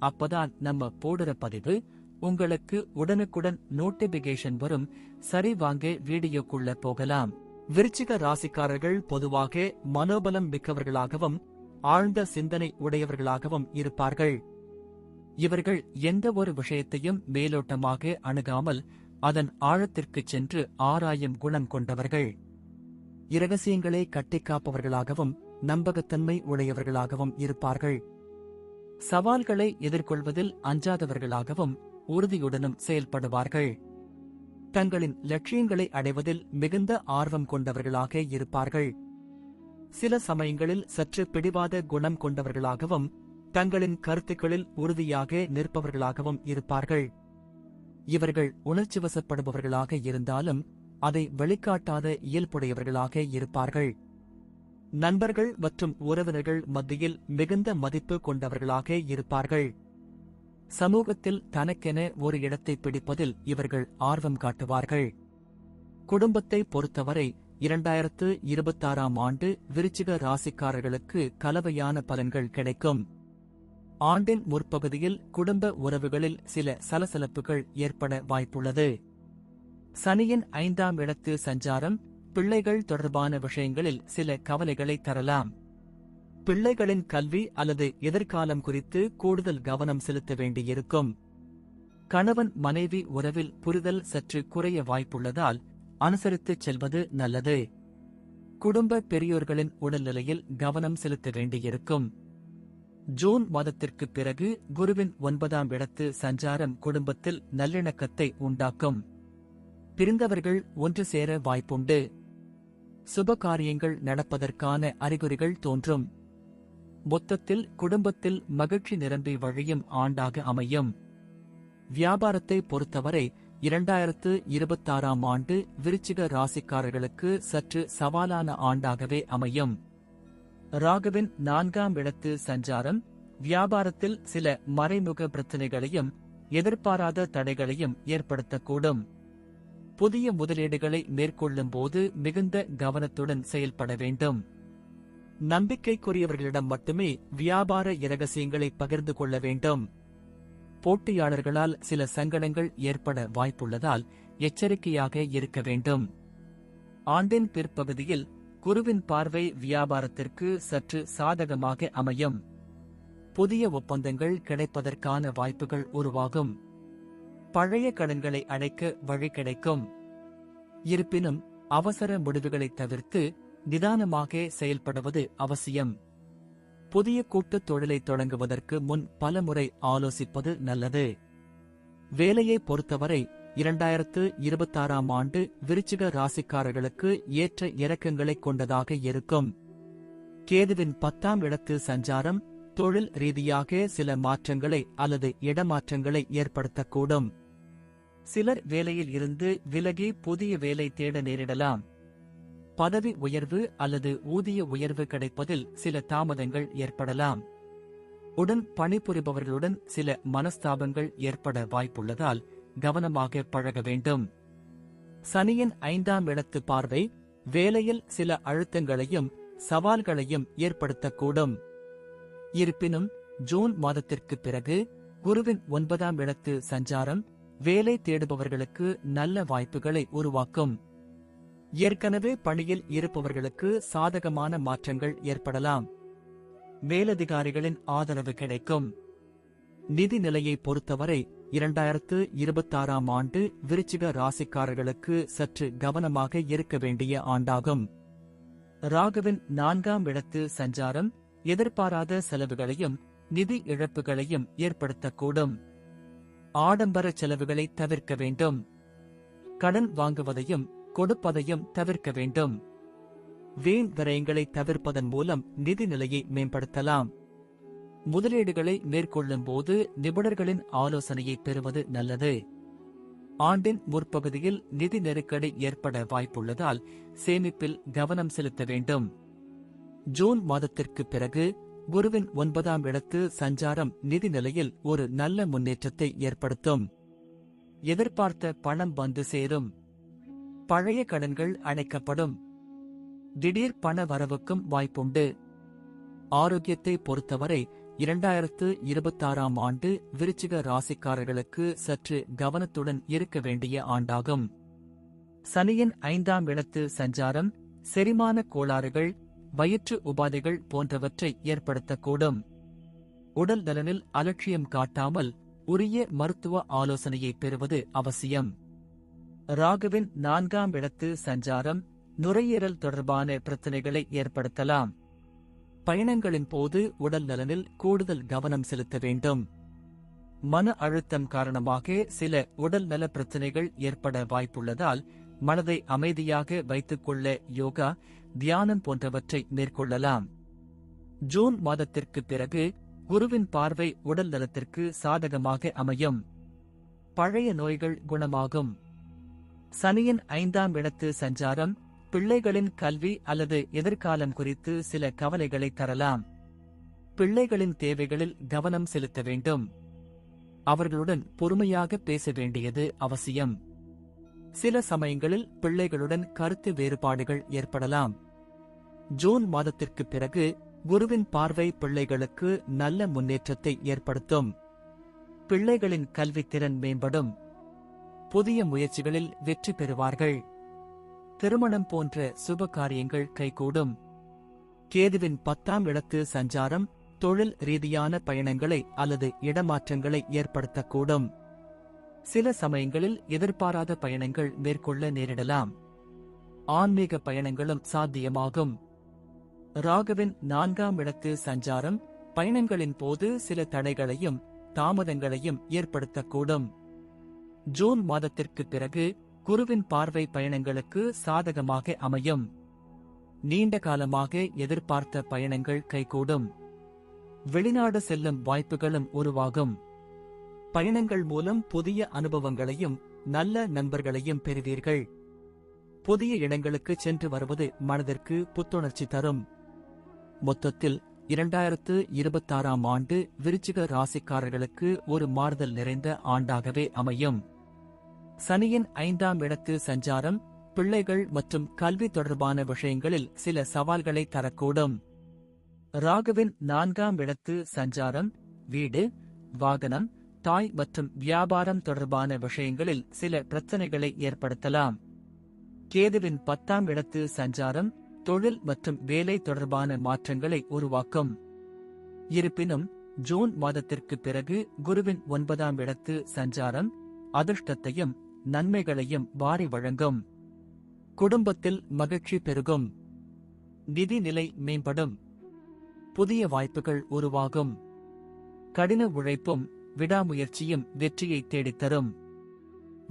அப்பதான் நம்ம போடுற பதிவு உங்களுக்கு உடனுக்குடன் நோட்டிபிகேஷன் வரும். சரி வாங்க வீடியோக்குள்ள போகலாம். விருச்சிக ராசிக்காரர்கள் பொதுவாக மனோபலம் மிக்கவர்களாகவும் ஆழ்ந்த சிந்தனை உடையவர்களாகவும் இருப்பார்கள். இவர்கள் எந்த ஒரு விஷயத்தையும் மேலோட்டமாக அணுகாமல் அதன் ஆழத்திற்குச் சென்று ஆராயும் குணம் கொண்டவர்கள். இரகசியங்களை கட்டிக்காப்பவர்களாகவும் நம்பகத்தன்மை உடையவர்களாகவும் இருப்பார்கள். சவால்களை எதிர்கொள்வதில் அஞ்சாதவர்களாகவும் உறுதியுடனும் செயல்படுவார்கள். தங்களின் லட்சியங்களை அடைவதில் மிகுந்த ஆர்வம் கொண்டவர்களாக இருப்பார்கள். சில சமயங்களில் சற்று பிடிவாத குணம் கொண்டவர்களாகவும் தங்களின் கருத்துக்களில் உறுதியாக நிற்பவர்களாகவும் இருப்பார்கள். இவர்கள் உணர்ச்சிவசப்படுபவர்களாக இருந்தாலும் அதை வெளிக்காட்டாத இயல்புடையவர்களாக இருப்பார்கள். நண்பர்கள் மற்றும் உறவினர்கள் மத்தியில் மிகுந்த மதிப்பு கொண்டவர்களாக இருப்பார்கள். சமூகத்தில் தனக்கென ஒரு இடத்தை பிடிப்பதில் இவர்கள் ஆர்வம் காட்டுவார்கள். குடும்பத்தை பொறுத்தவரை இரண்டாயிரத்து இருபத்தாறாம் ஆண்டு விருச்சிக ராசிக்காரர்களுக்கு கலவையான பலன்கள் கிடைக்கும். ஆண்டின் முற்பகுதியில் குடும்ப உறவுகளில் சில சலசலப்புகள் ஏற்பட வாய்ப்புள்ளது. சனியின் ஐந்தாம் இடத்து சஞ்சாரம் பிள்ளைகள் தொடர்பான விஷயங்களில் சில கவலைகளை தரலாம். பிள்ளைகளின் கல்வி அல்லது எதிர்காலம் குறித்து கூடுதல் கவனம் செலுத்த வேண்டியிருக்கும். கணவன் மனைவி உறவில் புரிதல் சற்று குறைய வாய்ப்புள்ளதால் அனுசரித்துச் செல்வது நல்லது. குடும்ப பெரியோர்களின் உடல்நிலையில் கவனம் செலுத்த வேண்டியிருக்கும். ஜூன் மாதத்திற்கு பிறகு குருவின் ஒன்பதாம் இடத்து சஞ்சாரம் குடும்பத்தில் நல்லிணக்கத்தை உண்டாக்கும். பிரிந்தவர்கள் ஒன்று சேர வாய்ப்புண்டு. சுப காரியங்கள் நடப்பதற்கான அறிகுறிகள் தோன்றும். மொத்தத்தில் குடும்பத்தில் மகிழ்ச்சி நிரம்பி வழியும் ஆண்டாக அமையும். வியாபாரத்தை பொறுத்தவரை இரண்டாயிரத்து இருபத்தாறாம் ஆண்டு விருச்சிக ராசிக்காரர்களுக்கு சற்று சவாலான ஆண்டாகவே அமையும். ராகுவின் நான்காம் இடத்து சஞ்சாரம் வியாபாரத்தில் சில மறைமுக பிரச்சனைகளையும் எதிர்பாராத தடைகளையும் ஏற்படுத்தக்கூடும். புதிய முதலீடுகளை மேற்கொள்ளும் போது மிகுந்த கவனத்துடன் செயல்பட வேண்டும். நம்பிக்கைக்குரியவர்களிடம் மட்டுமே வியாபார இரகசியங்களை பகிர்ந்து கொள்ள வேண்டும். போட்டியாளர்களால் சில சங்கடங்கள் ஏற்பட வாய்ப்புள்ளதால் எச்சரிக்கையாக இருக்க வேண்டும். ஆண்டின் பிற்பகுதியில் குருவின் பார்வை வியாபாரத்திற்கு சற்று சாதகமாக அமையும். புதிய ஒப்பந்தங்கள் கிடைப்பதற்கான வாய்ப்புகள் உருவாகும். பழைய கடன்களை அடைக்க வழி கிடைக்கும். இருப்பினும் அவசர முடிவுகளை தவிர்த்து நிதானமாக செயல்படுவது அவசியம். புதிய கூட்டுத் தொழிலை தொடங்குவதற்கு முன் பலமுறை ஆலோசிப்பது நல்லது. வேலையை பொறுத்தவரை இரண்டாயிரத்து இருபத்தாறாம் ஆண்டு விருச்சிக ராசிக்காரர்களுக்கு ஏற்ற இறக்கங்களை கொண்டதாக இருக்கும். கேதுவின் பத்தாம் இடத்து சஞ்சாரம் தொழில் ரீதியாக சில மாற்றங்களை அல்லது இடமாற்றங்களை ஏற்படுத்தக்கூடும். சிலர் வேலையில் இருந்து விலகி புதிய வேலை தேட நேரிடலாம். பதவி உயர்வு அல்லது ஊதிய உயர்வு கிடைப்பதில் சில தாமதங்கள் ஏற்படலாம். உடன் பணிபுரிபவர்களுடன் சில மனஸ்தாபங்கள் ஏற்பட வாய்ப்புள்ளதால் கவனமாக பழக வேண்டும். சனியின் ஐந்தாம் இடத்து பார்வை வேலையில் சில அழுத்தங்களையும் சவால்களையும் ஏற்படுத்தக்கூடும். இருப்பினும் ஜூன் மாதத்திற்கு பிறகு குருவின் ஒன்பதாம் இடத்து சஞ்சாரம் வேலை தேடுபவர்களுக்கு நல்ல வாய்ப்புகளை உருவாக்கும். ஏற்கனவே பணியில் இருப்பவர்களுக்கு சாதகமான மாற்றங்கள் ஏற்படலாம். மேலதிகாரிகளின் ஆதரவு கிடைக்கும். நிதி நிலையை பொறுத்தவரை இரண்டாயிரத்து இருபத்தாறாம் ஆண்டு விருச்சிக ராசிக்காரர்களுக்கு சற்று கவனமாக இருக்க வேண்டிய ஆண்டாகும். ராகுவின் நான்காம் இடத்து சஞ்சாரம் எதிர்பாராத செலவுகளையும் நிதி இழப்புகளையும் ஏற்படுத்தக்கூடும். ஆடம்பர செலவுகளை தவிர்க்க வேண்டும். கடன் வாங்குவதையும் கொடுப்பதையும் தவிர்க்க வேண்டும். வீண் விரயங்களை தவிர்ப்பதன் மூலம் நிதி நிலையை மேம்படுத்தலாம். முதலீடுகளை மேற்கொள்ளும் போது நிபுணர்களின் ஆலோசனையை பெறுவது நல்லது. ஆண்டின் முற்பகுதியில் நிதி நெருக்கடி ஏற்பட வாய்ப்புள்ளதால் சேமிப்பில் கவனம் செலுத்த வேண்டும். ஜூன் மாதத்திற்கு பிறகு குருவின் ஒன்பதாம் இடத்து சஞ்சாரம் நிதி நிலையில் ஒரு நல்ல முன்னேற்றத்தை ஏற்படுத்தும். எதிர்பார்த்த பணம் வந்து சேரும். பழைய கடன்கள் அணைக்கப்படும். திடீர் பண வரவுக்கும் வாய்ப்புண்டு. ஆரோக்கியத்தை பொறுத்தவரை இரண்டாயிரத்து இருபத்தாறாம் ஆண்டு விருச்சிக ராசிக்காரர்களுக்கு சற்று கவனத்துடன் இருக்க வேண்டிய ஆண்டாகும். சனியின் ஐந்தாம் இடத்து சஞ்சாரம் செரிமான கோளாறுகள் வயிற்று உபாதைகள் போன்றவற்றை ஏற்படுத்தக்கூடும். உடல் நலனில் அலட்சியம் காட்டாமல் உரிய மருத்துவ ஆலோசனையை பெறுவது அவசியம். ராகுவின் நான்காம் இடத்து சஞ்சாரம் நுரையீரல் தொடர்பான பிரச்சனைகளை ஏற்படுத்தலாம். பயணங்களின் போது உடல் நலனில் கூடுதல் கவனம் செலுத்த வேண்டும். மன அழுத்தம் காரணமாக சில உடல் நல பிரச்சனைகள் ஏற்பட வாய்ப்புள்ளதால் மனதை அமைதியாக வைத்துக் கொள்ள யோகா தியானம் போன்றவற்றை மேற்கொள்ளலாம். ஜூன் மாதத்திற்கு பிறகு குருவின் பார்வை உடல் நலத்திற்கு சாதகமாக அமையும். பழைய நோய்கள் குணமாகும். சனியின் ஐந்தாம் இடத்து சஞ்சாரம் பிள்ளைகளின் கல்வி அல்லது எதிர்காலம் குறித்து சில கவலைகளை தரலாம். பிள்ளைகளின் தேவைகளில் கவனம் செலுத்த வேண்டும். அவர்களுடன் பொறுமையாக பேச வேண்டியது அவசியம். சில சமயங்களில் பிள்ளைகளுடன் கருத்து வேறுபாடுகள் ஏற்படலாம். ஜூன் மாதத்திற்கு பிறகு குருவின் பார்வை பிள்ளைகளுக்கு நல்ல முன்னேற்றத்தை ஏற்படுத்தும். பிள்ளைகளின் கல்வித்திறன் மேம்படும். புதிய முயற்சிகளில் வெற்றி பெறுவார்கள். திருமணம் போன்ற சுப காரியங்கள் கைகூடும். கேதுவின் பத்தாம் இடத்து சஞ்சாரம் தொழில் ரீதியான பயணங்களை அல்லது இடமாற்றங்களை ஏற்படுத்தக்கூடும். சில சமயங்களில் எதிர்பாராத பயணங்கள் மேற்கொள்ள நேரிடலாம். ஆன்மீக பயணங்களும் சாத்தியமாகும். ராகவின் நான்காம் இடத்து சஞ்சாரம் பயணங்களின் போது சில தடைகளையும் தாமதங்களையும் ஏற்படுத்தக்கூடும். ஜூன் மாதத்திற்கு பிறகு குருவின் பார்வை பயணங்களுக்கு சாதகமாக அமையும். நீண்ட காலமாக எதிர்பார்த்த பயணங்கள் கைகூடும். வெளிநாடு செல்லும் வாய்ப்புகளும் உருவாகும். பயணங்கள் மூலம் புதிய அனுபவங்களையும் நல்ல நண்பர்களையும் பெறுவீர்கள். புதிய இடங்களுக்கு சென்று வருவது மனதிற்கு புத்துணர்ச்சி தரும். மொத்தத்தில் இரண்டாயிரத்து இருபத்தாறாம் ஆண்டு விருச்சிக ராசிக்காரர்களுக்கு ஒரு மாறுதல் நிறைந்த ஆண்டாகவே அமையும். சனியின் ஐந்தாம் இடத்து சஞ்சாரம் பிள்ளைகள் மற்றும் கல்வி தொடர்பான விஷயங்களில் சில சவால்களை தரக்கூடும். ராகுவின் நான்காம் இடத்து சஞ்சாரம் வீடு வாகனம் தாய் மற்றும் வியாபாரம் தொடர்பான விஷயங்களில் சில பிரச்சனைகளை ஏற்படுத்தலாம். கேதுவின் பத்தாம் இடத்து சஞ்சாரம் தொழில் மற்றும் வேலை தொடர்பான மாற்றங்களை உருவாக்கும். இருப்பினும் ஜூன் மாதத்திற்கு பிறகு குருவின் ஒன்பதாம் இடத்து சஞ்சாரம் அதிர்ஷ்டத்தையும் நன்மைகளையும் வாரி வழங்கும். குடும்பத்தில் மகிழ்ச்சி பெருகும். நிதி நிலை மேம்படும். புதிய வாய்ப்புகள் உருவாகும். கடின உழைப்பும் விடாமுயற்சியும் வெற்றியை தேடித்தரும்.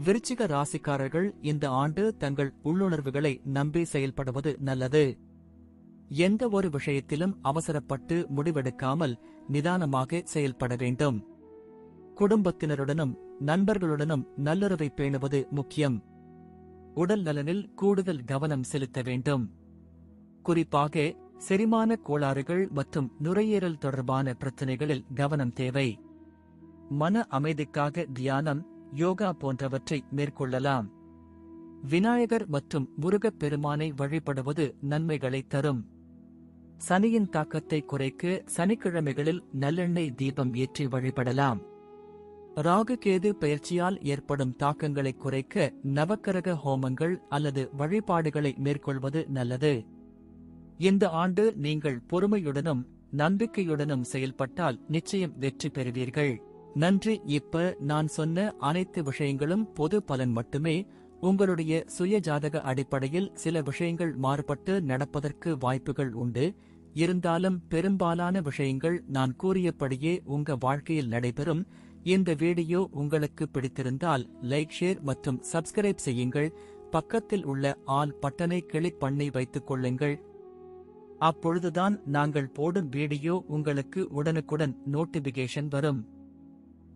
விருச்சிக ராசிக்காரர்கள் இந்த ஆண்டு தங்கள் உள்ளுணர்வுகளை நம்பி செயல்படுவது நல்லது. எந்த ஒரு விஷயத்திலும் அவசரப்பட்டு முடிவெடுக்காமல் நிதானமாக செயல்பட வேண்டும். குடும்பத்தினருடனும் நண்பர்களுடனும் நல்லுறவை பேணுவது முக்கியம். உடல் நலனில் கூடுதல் கவனம் செலுத்த வேண்டும். குறிப்பாக செரிமான கோளாறுகள் மற்றும் நுரையீரல் தொடர்பான பிரச்சனைகளில் கவனம் தேவை. மன அமைதிக்காக தியானம் யோகா போன்றவற்றை மேற்கொள்ளலாம். விநாயகர் மற்றும் முருகப் பெருமானை வழிபடுவது நன்மைகளை தரும். சனியின் தாக்கத்தை குறைக்க சனிக்கிழமைகளில் நல்லெண்ணெய் தீபம் ஏற்றி வழிபடலாம். ராகு கேது பயிற்சியால் ஏற்படும் தாக்கங்களை குறைக்க நவக்கரக ஹோமங்கள் அல்லது வழிபாடுகளை மேற்கொள்வது நல்லது. இந்த ஆண்டு நீங்கள் பொறுமையுடனும் நம்பிக்கையுடனும் செயல்பட்டால் நிச்சயம் வெற்றி பெறுவீர்கள். நன்றி. இப்ப நான் சொன்ன அனைத்து விஷயங்களும் பொது பலன் மட்டுமே. உங்களுடைய சுய ஜாதக அடிப்படையில் சில விஷயங்கள் மாறுபட்டு நடப்பதற்கு வாய்ப்புகள் உண்டு. இருந்தாலும் பெரும்பாலான விஷயங்கள் நான் கூறியபடியே உங்க வாழ்க்கையில் நடைபெறும். இந்த வீடியோ உங்களுக்கு பிடித்திருந்தால் லைக் ஷேர் மற்றும் சப்ஸ்கிரைப் செய்யுங்கள். பக்கத்தில் உள்ள ஆல் பட்டனை கிளிக் பண்ணி வைத்துக் கொள்ளுங்கள். அப்பொழுதுதான் நாங்கள் போடும் வீடியோ உங்களுக்கு உடனுக்குடன் நோட்டிபிகேஷன் வரும்.